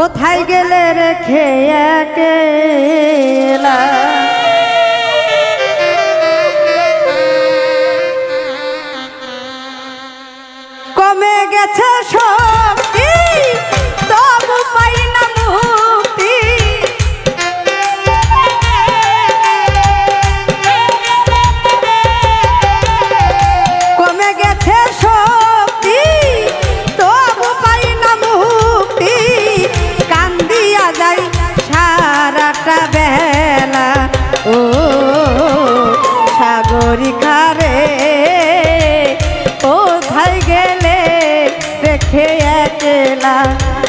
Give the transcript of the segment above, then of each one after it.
কোথায় গেলে রেখে কমে গেছে সব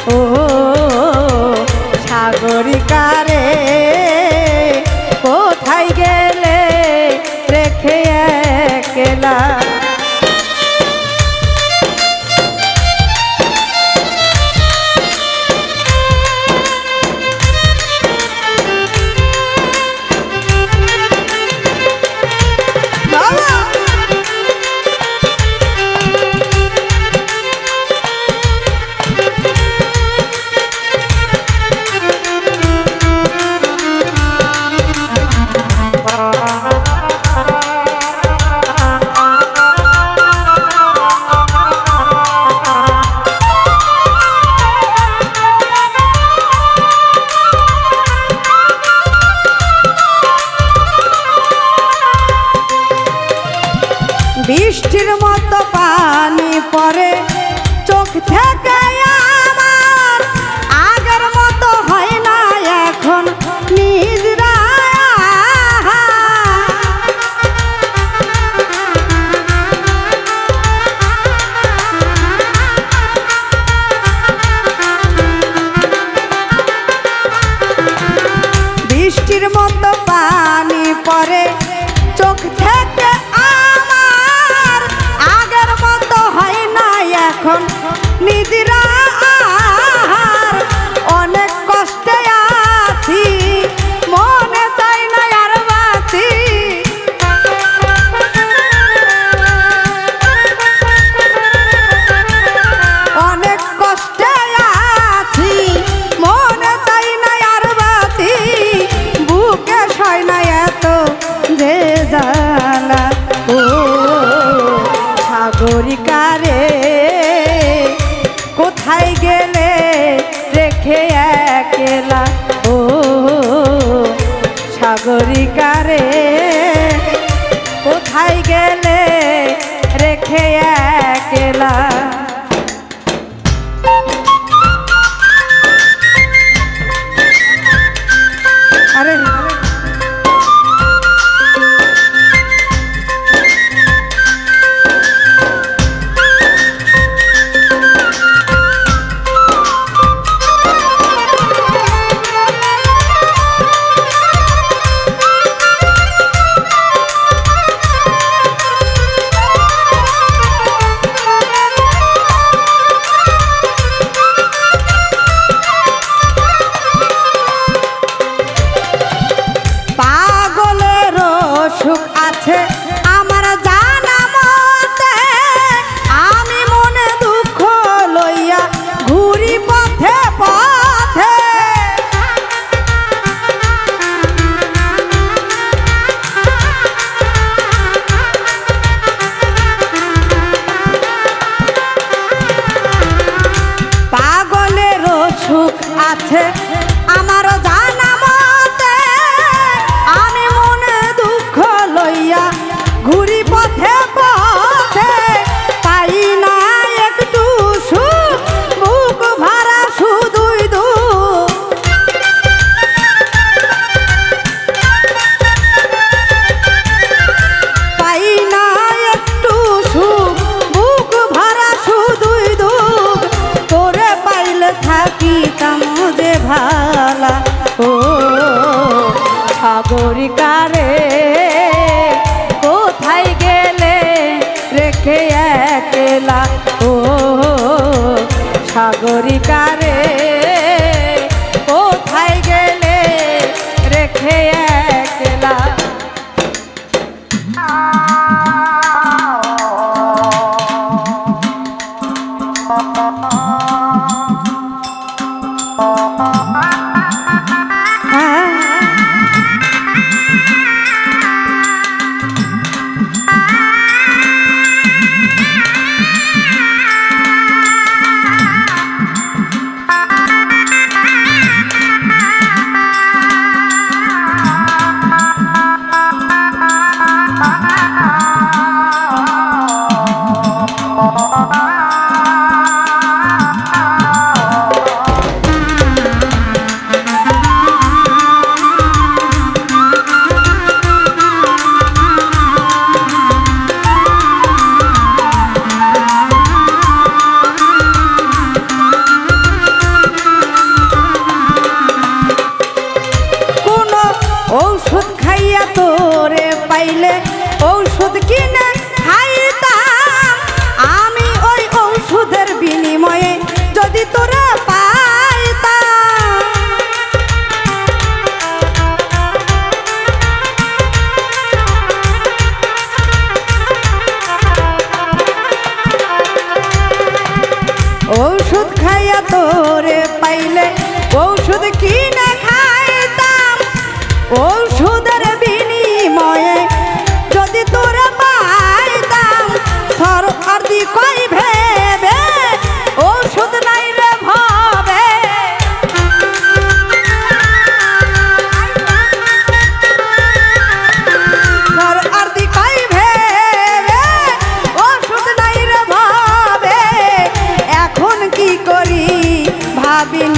ও চেলা ও সাগরিকারে কোথায় গেলে রেখে এক আছে, আমারও জানা মতে আমি মনে দুঃখ লইয়া ঘুরি পথে পথে। পাই না একটু সুখ বুক ভরা শুধুই দু পাই না একটু সুখ বুক ভরা শুধুই দু তোরে পাইলে থাকি কাউরি চাইলে ঔষধ কিনে খাইতাম। আমি ওই ঔষধের বিনিময়ে যদি তোরা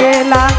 কেলা